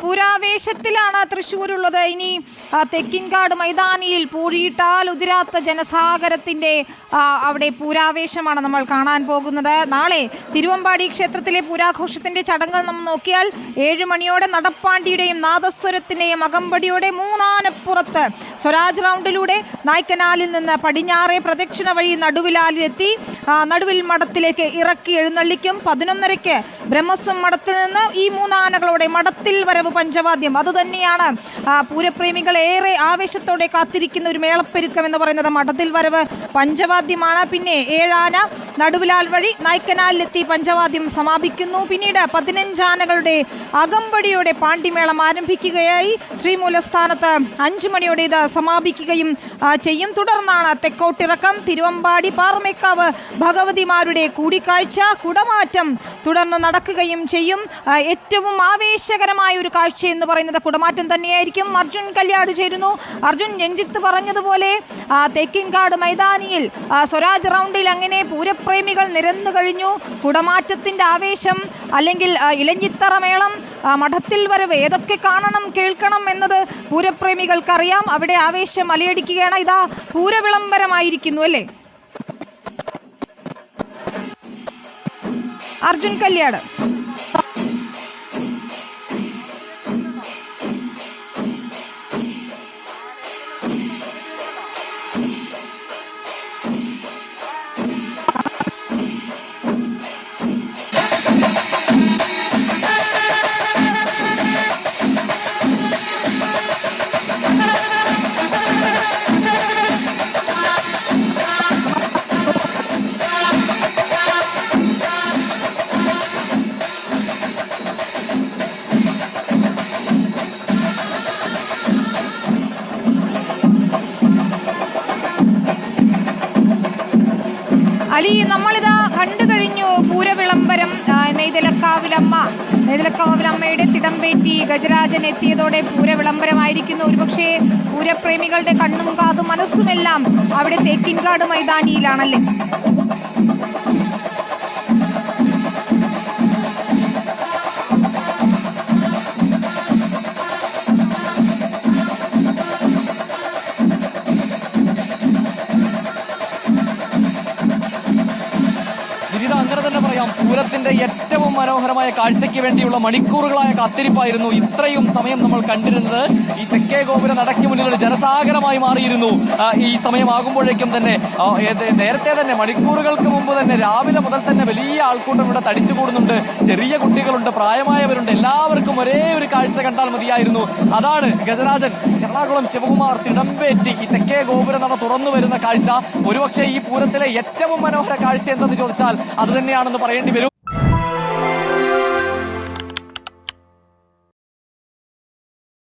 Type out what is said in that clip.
പൂരാവേശത്തിലാണ് തൃശ്ശൂരുള്ളത്. ഇനി തെക്കിൻകാട് മൈതാനിയിൽ പൂഴിയിട്ടാൽ ഉതിരാത്ത ജനസാഗരത്തിന്റെ അവിടെ പൂരാവേശമാണ് നമ്മൾ കാണാൻ പോകുന്നത്. നാളെ തിരുവമ്പാടി ക്ഷേത്രത്തിലെ പൂരാഘോഷത്തിന്റെ ചടങ്ങുകൾ നമ്മൾ നോക്കിയാൽ ഏഴ് മണിയോടെ നടപ്പാണ്ടിയുടെയും നാദസ്വരത്തിന്റെയും അകമ്പടിയോടെ മൂന്നാനപ്പുറത്ത് സ്വരാജ് റൗണ്ടിലൂടെ നായ്ക്കനാലിൽ നിന്ന് പടിഞ്ഞാറെ പ്രദക്ഷിണ വഴി നടുവിലാലിലെത്തി നടുവിൽ മഠത്തിലേക്ക് ഇറക്കി എഴുന്നള്ളിക്കും. പതിനൊന്നരയ്ക്ക് ബ്രഹ്മസ്വം മഠത്തിൽ നിന്ന് ഈ മൂന്നാനകളോടെ മഠത്തിൽ വരവ് പഞ്ചവാദ്യം. അതുതന്നെയാണ് പൂരപ്രേമികൾ ഏറെ ആവേശത്തോടെ കാത്തിരിക്കുന്ന ഒരു മേളപ്പെരുക്കം എന്ന് പറയുന്നത് മഠത്തിൽ വരവ് പഞ്ചവാദ്യമാണ്. പിന്നെ ഏഴാന നടുവിലാൽ വഴി നായ്ക്കനാലിലെത്തി പഞ്ചവാദ്യം സമാപിക്കുന്നു. പിന്നീട് പതിനഞ്ചാനകളുടെ അകമ്പടിയോടെ പാണ്ടിമേളം ആരംഭിക്കുകയായി. ശ്രീമൂലസ്ഥാനത്ത് അഞ്ചു മണിയോടെ ഇത് സമാപിക്കുകയും ചെയ്യും. തുടർന്നാണ് തെക്കോട്ടിറക്കം തിരുവമ്പാടി പാറമേക്കാവ് ഭഗവതിമാരുടെ കൂടിക്കാഴ്ച കുടമാറ്റം തുടർന്ന് നടക്കുകയും ചെയ്യും. ഏറ്റവും ആവേശകരമായ ഒരു കാഴ്ച എന്ന് പറയുന്നത് കുടമാറ്റം തന്നെയായിരിക്കും. അർജുൻ കല്യാട് ചേരുന്നു. അർജുൻ രഞ്ജിത്ത് പറഞ്ഞതുപോലെ തെക്കിൻകാട് മൈതാനിയിൽ സ്വരാജ് റൗണ്ടിൽ അങ്ങനെ പൂരപ്രേമികൾ നിരന്നു കഴിഞ്ഞു. കുടമാറ്റത്തിന്റെ ആവേശം അല്ലെങ്കിൽ ഇലഞ്ഞിത്തറ മേളം മഠത്തിൽ വരവ് ഏതൊക്കെ കാണണം കേൾക്കണം എന്നത് പൂരപ്രേമികൾക്കറിയാം. അവിടെ ആവേശം അലയടിക്കുകയാണ്. ഇതാ പൂരവിളംബരമായിരിക്കുന്നു അല്ലേ? അർജുൻ കല്യാട്. അലി നമ്മളിതാ കണ്ടു കഴിഞ്ഞു പൂരവിളംബരം നെയ്തലക്കാവിലമ്മ. നെയ്തലക്കാവിലമ്മയുടെ തിടമ്പേറ്റി ഗജരാജൻ എത്തിയതോടെ പൂരവിളംബരമായിരിക്കുന്നു. ഒരുപക്ഷെ പൂരപ്രേമികളുടെ കണ്ണും കാതും മനസ്സുമെല്ലാം അവിടെ തേക്കിൻകാട് മൈതാനിയിലാണല്ലേ? വിവിധ അങ്ങനെ തന്നെ പറയാം. പൂരത്തിന്റെ ഏറ്റവും മനോഹരമായ കാഴ്ചയ്ക്ക് വേണ്ടിയുള്ള മണിക്കൂറുകളായ കാത്തിരിപ്പായിരുന്നു ഇത്രയും സമയം നമ്മൾ കണ്ടിരുന്നത്. ഈ തെക്കേ ഗോപുര നടക്കു മുന്നിൽ ഒരു ജനസാഗരമായി മാറിയിരുന്നു. ഈ സമയമാകുമ്പോഴേക്കും തന്നെ നേരത്തെ തന്നെ മണിക്കൂറുകൾക്ക് മുമ്പ് തന്നെ രാവിലെ മുതൽ തന്നെ വലിയ ആൾക്കൂട്ടം ഇവിടെ തടിച്ചുകൂടുന്നുണ്ട്. ചെറിയ കുട്ടികളുണ്ട് പ്രായമായവരുണ്ട്. എല്ലാവർക്കും ഒരേ ഒരു കാഴ്ച കണ്ടാൽ മതിയായിരുന്നു. അതാണ് ഗജരാജൻ എറണാകുളം ശിവകുമാർ തിടമ്പേറ്റി ഈ തെക്കേ ഗോപുര നട തുറന്നു വരുന്ന കാഴ്ച. ഒരുപക്ഷെ ഈ പൂരത്തിലെ ഏറ്റവും മനോഹര കാഴ്ച എന്തെന്ന് ചോദിച്ചാൽ അത് തന്നെയാണെന്ന് പറയേണ്ടി വരും.